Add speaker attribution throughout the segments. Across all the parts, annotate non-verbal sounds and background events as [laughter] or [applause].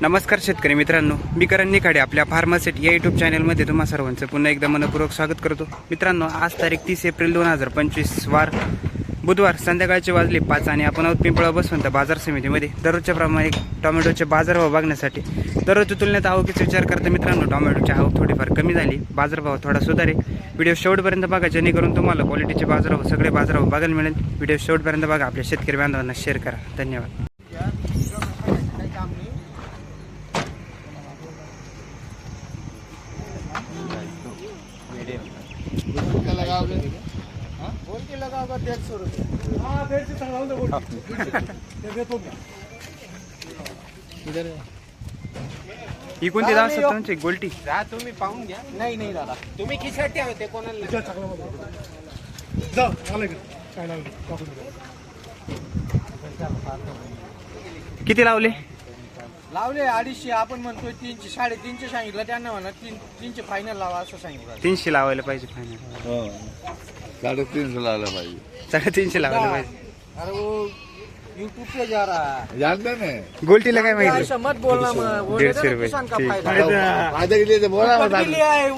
Speaker 1: नमस्कार शेतकरी मित्रांनो मी करण निखाडे आपल्या फार्मासेट या युट्यूब चॅनलमध्ये तुम्हा सर्वांचं पुन्हा एकदा मनपूर्वक स्वागत करतो. मित्रांनो आज तारीख तीस एप्रिल दोन हजार पंचवीस वार बुधवार संध्याकाळचे वाजले पाच आणि आपण आहोत पिंपळा बसवंत बाजार समितीमध्ये. दररोजच्या प्रमाणे टोमॅटोचे बाजारभाव बघण्यासाठी. दररोजच्या तुलनेत आवकीचा विचार करता मित्रांनो टोमॅटोची आवक थोडीफार कमी झाली. बाजारभाव थोडा सुधारे. व्हिडिओ शेवटपर्यंत बघा जेणेकरून तुम्हाला क्वालिटीचे बाजारभाव सगळे बाजारभाव बघायला मिळेल. व्हिडिओ शेवटपर्यंत बघा आपल्या शेतकरी बांधवांना शेअर करा. धन्यवाद
Speaker 2: क्या लगाओगे हाँ? बोल सौ रुपये हाँ
Speaker 1: ही. कोणती दास तुमची? गोल्टी.
Speaker 3: जा तुम्ही पाहून घ्या.
Speaker 2: नहीं नहीं दादा.
Speaker 3: तुम्ही किसाठी होते कोणाला
Speaker 1: किती लावले?
Speaker 2: लावले अडीचशे आपण म्हणतोय तीनशे साडेतीनशे सांगितलं. त्यांना म्हणा तीन तीनशे फायनल लावा असं सांगितलं.
Speaker 1: तीनशे लावायला पाहिजे फायनल
Speaker 4: साडेतीनशे लावला पाहिजे.
Speaker 1: साडेतीनशे लावायला पाहिजे.
Speaker 2: अरे वो यूट्यूब पे जा रहा है.
Speaker 4: जानते ना.
Speaker 1: गोल्टीला काय माहिती?
Speaker 2: ऐसा मत बोलना मैं वो
Speaker 1: डेढ़
Speaker 2: देते
Speaker 1: सौ
Speaker 2: ना
Speaker 1: रुपये,
Speaker 2: किसान का
Speaker 1: ठीक।
Speaker 2: फायदा? है।
Speaker 4: फायदा. के लिए तो बोला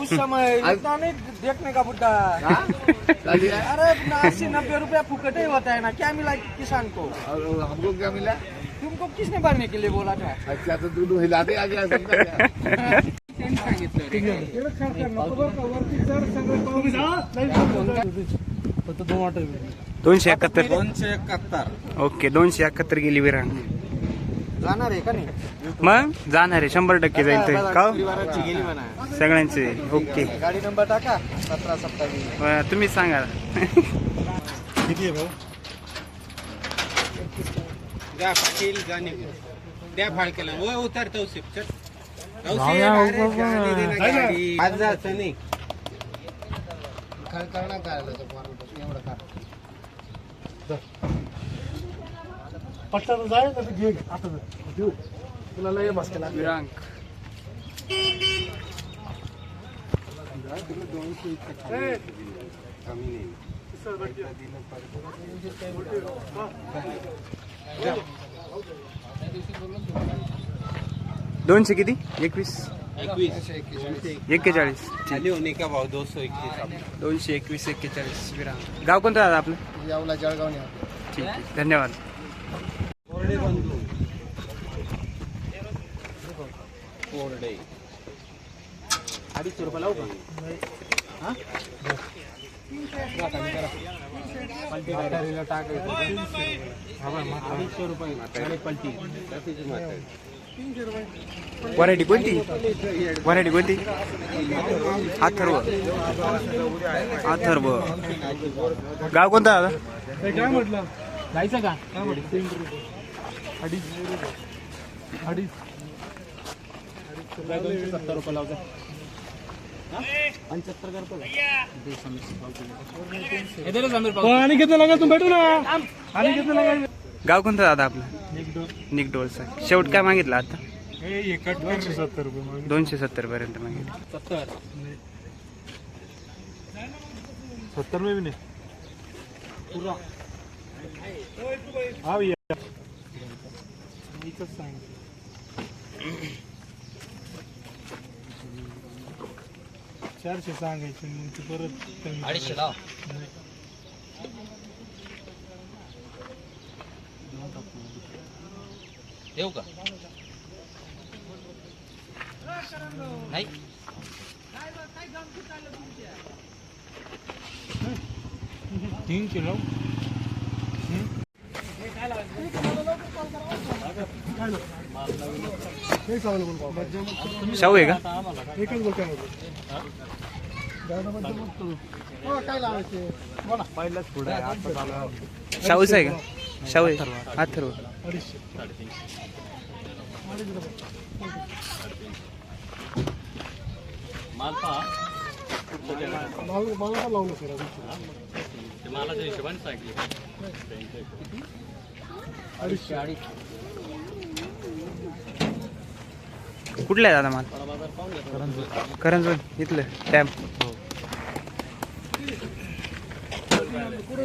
Speaker 2: उस समय। इतना नहीं देखने का अरे अस्सी नब्बे रुपया फुकट ही होता है ना। क्या मिला किसान को?
Speaker 4: और हमको क्या मिला?
Speaker 2: तुमको किसने भरने के लिए बोला था?
Speaker 4: अच्छा तो तू हिलाते आ गया समझा क्या? [laughs]
Speaker 1: दोनशे एकाहत्तर.
Speaker 3: दोनशे एकाहत्तर.
Speaker 1: ओके दोनशे एकाहत्तर गेली विरांग.
Speaker 2: जाणार आहे का नाही?
Speaker 1: मग? जाणार आहे शंभर टक्के जाईल ते. का? सगळ्यांचे ओके.
Speaker 2: गाडी नंबर टाका सतरा सत्तावीस
Speaker 1: अं, तुम्ही सांगा.
Speaker 3: द्या पाटील गाणे द्या फाळकेला. ओ उतर तौसिफ चल तौसिफ, अरे, गाडी दे ना गाडी. आज जायचं नाही
Speaker 2: करणार काय आलं तर पोराला? एवढं का
Speaker 1: विरांग दोनशे किती एकवीस
Speaker 3: एकवीस
Speaker 1: एक्केचाळीस
Speaker 3: खाली होणे का भाऊ दोनशे एकवीस आपले.
Speaker 1: दोनशे एकवीस एक्केचाळीस गाव कोणतं दादा आपलं
Speaker 2: यावला जळगाव
Speaker 1: ठीक आहे धन्यवाद
Speaker 3: कोरडे बंधू कोरडे
Speaker 2: अडीचशे रुपये लावू का पलटी
Speaker 1: व्हरायटी कोणती? व्हरायटी कोणती? अथर्व. अथर्व. गाव कोणतं दादा?
Speaker 2: जायचं का? अडीच. सत्तर रुपये लावतो पंच्याहत्तर करतो आणि किती लागा तुम्ही भेटू ना. आणि किती लागा
Speaker 1: गाव कोणतं दादा आपलं? निकडोळचा शेवट काय मागितलं आता?
Speaker 2: दोनशे सत्तर रुपये
Speaker 1: दोनशे सत्तर पर्यंत मागितलं.
Speaker 2: सत्तर? सत्तर में भी नहीं. पूरा हा भैया चारशे सांगायचे मग ते परत अडीचशे लाव.
Speaker 3: येऊ का? नाही?
Speaker 2: तीन किलो
Speaker 1: शाहू आहे का?
Speaker 2: एकच गोष्ट काय लावायचे बोला पहिलाच पुढे
Speaker 1: शाहूच आहे का? शाहू अथर्व कुठलं आहे दादा माल? करंजोन इथलं डॅम.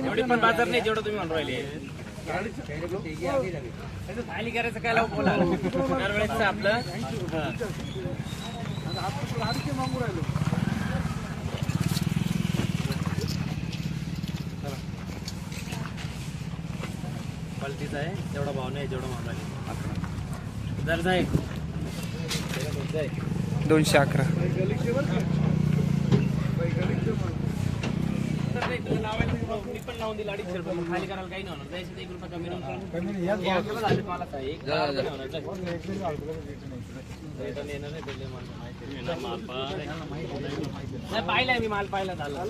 Speaker 3: एवढे पण बाजार नाही जेवढं तुम्ही म्हणून राहिले.
Speaker 2: खाली करायचं काय लावू बोला दरवेळेस आपलं क्वालिटीचा आहे तेवढा भाव नाही जेवढा भाव लागेल जर जाईल
Speaker 1: दोनशे अकरा.
Speaker 2: मी पण लावून दिला अडीचशे रुपये मग खाली करायला काही नाही होणार जायचं तर एक रुपये कमी नाही, आहे. पाहिलाय. नाही, पाहिलाय मी माल पाहिला झाला